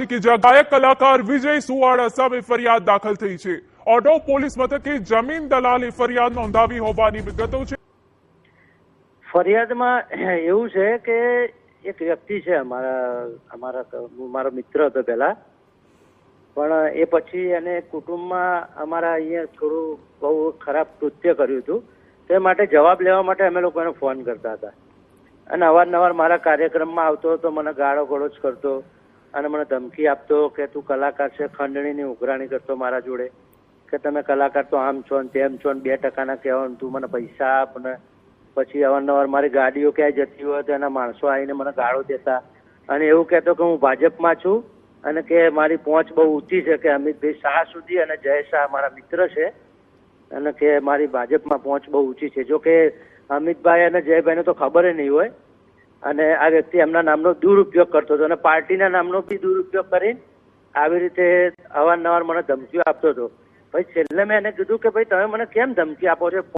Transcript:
કે જ્યાં ગાયક કલાકાર વિજય સુવાડા સામે ફરિયાદ દાખલ થઈ છે. ઓટો પોલીસ મથકે જમીન દલાલી ફરિયાદ નોંધાવી હોવાની વિગતો છે. ફરિયાદમાં એવું છે કે એક વ્યક્તિ છે અમારા અમારા મારો મિત્ર હતો પહેલા. પણ એ પછી એને કુટુંબમાં અમારા અહીંયા થોડું બહુ ખરાબ કૃત્ય કર્યું હતું. તે માટે જવાબ લેવા માટે અમે લોકો એને ફોન કરતા હતા. અને અવારનવાર મારા કાર્યક્રમમાં આવતો હતો, મને ગાળો ગળોજ કરતો. અને મને ધમકી આપતો કે તું કલાકાર છે, ખંડણીની ઉઘરાણી કરતો મારા જોડે, કે તમે કલાકાર તો આમ છો ને તેમ છો ને બે ટકાના કહેવા તું મને પૈસા આપ ને પછી અવારનવાર મારી ગાડીઓ ક્યાંય જતી હોય તો એના માણસો આવીને મને ગાળો દેતા. અને એવું કહેતો કે હું ભાજપમાં છું અને કે મારી પહોંચ બહુ ઊંચી છે કે અમિતભાઈ શાહ સુધી અને જય શાહ મારા મિત્ર છે અને કે મારી ભાજપમાં પહોંચ બહુ ઊંચી છે. જો કે અમિતભાઈ અને જયભાઈને તો ખબર નહીં હોય. અને આ વ્યક્તિ એમના નામનો દુરુપયોગ કરતો હતો અને પાર્ટીના નામનો બી દુરુપયોગ કરી આવી રીતે અવારનવાર મને ધમકીઓ આપતો હતો. પછી છેલ્લે મેં એને કીધું કે, ભાઈ, તમે મને કેમ ધમકી આપો છો?